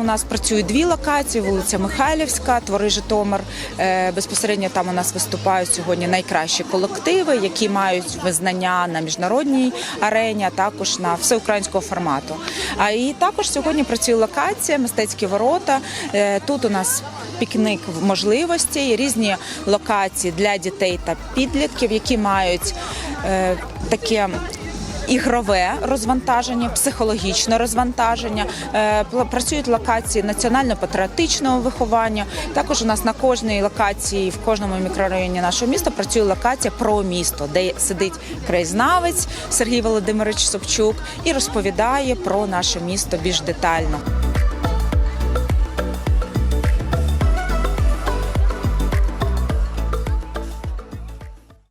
нас працюють дві локації: вулиця Михайлівська, Твори Житомир. Е, Безпосередньо там у нас виступають сьогодні найкращі колективи, які мають визнання на міжнародній арені, а також на всеукраїнського формату. А і також сьогодні працює локація Мистецькі ворота. Е, Тут у нас пікник в можливості, різні локації для дітей та підлітків, які мають е, таке. Ігрове розвантаження, психологічне розвантаження, Е, працюють локації національно-патріотичного виховання. Також у нас на кожній локації, в кожному мікрорайоні нашого міста працює локація про місто, де сидить краєзнавець Сергій Володимирович Собчук і розповідає про наше місто більш детально.